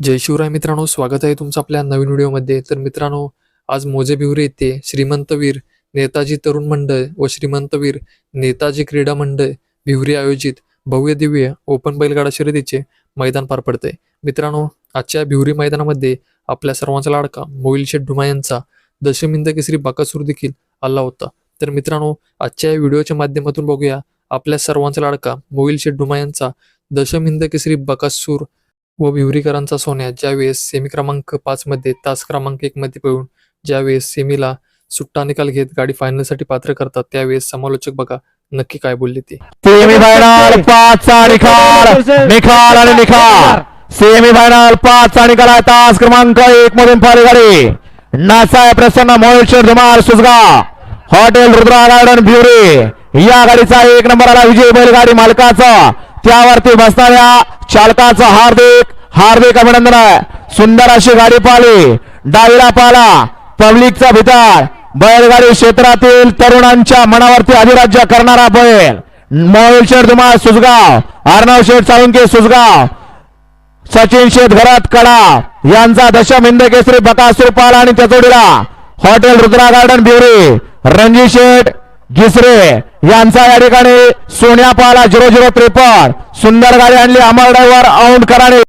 जय शिवराय मित्रांनो स्वागत आहे तुमचं आपल्या नवीन व्हिडिओमध्ये. तर मित्रांनो आज मोजे बिवरे येथे श्रीमंतवीर नेताजी तरुण मंडळ व श्रीमंतवीर नेताजी क्रीडा मंडळ भिवरे आयोजित भव्य दिव्य ओपन बैलगाडा शर्यतीचे मैदान पार पडते मित्रांनो आजच्या भिवरी मैदानामध्ये आपल्या सर्वांचा लाडका मोईल शेठ डुमा यांचा दशमिंद केसरी बाकासूर देखील आला होता. तर मित्रांनो आजच्या या व्हिडिओच्या माध्यमातून बघूया आपल्या सर्वांचा लाडका मोईल शेठ डुमा यांचा दशमिंद केसरी बकासूर व विवरीकरांचा सोन्या ज्यावेळेस सेमी क्रमांक पाच मध्ये तास क्रमांक एक मध्ये पळून ज्यावेळेस सेमीला सुट्टा निकाल घेत गाडी फायनलसाठी पात्र करतात त्यावेळेस समालोचक बघा नक्की काय बोलले ते. सेमीफायनल पाचचा निकाल निकाल आणि निकाल सेमीफायनल पाचचा निकाल आहे तास क्रमांक एक मधून पारी गाडी. नासाय प्रसन्न मोहेश्वर धुमार सुजगा. हॉटेल रुद्रा गार्डन ब्युरी या गाडीचा एक नंबर आला विजय बैलगाडी मालकाचा. त्यावरती बसणाऱ्या चालकाचं हार्दिक हार्दिक अभिनंदन आहे. सुंदर अशी गाडी पाहिली. डावीला पाला पब्लिकचा भितर. बैलगाडी क्षेत्रातील तरुणांच्या मनावरती अधिराज्य करणारा बैल. मोहिल शेठ धुमाळ सुजगाव. अर्णव शेठ साळुंके सुजगाव. सचिन शेठ घरात कडा. यांचा दशम हिंद केसरी बकासूर पाला आणि त्याचोडीला हॉटेल रुद्रा गार्डन ब्युरी रणजित शेठ गिसरे यांचा या ठिकाणी सोन्या पाला झिरो झिरो त्रेपन्न. सुंदर गाडी आणली अमर ड्रायव्हर औंड कराने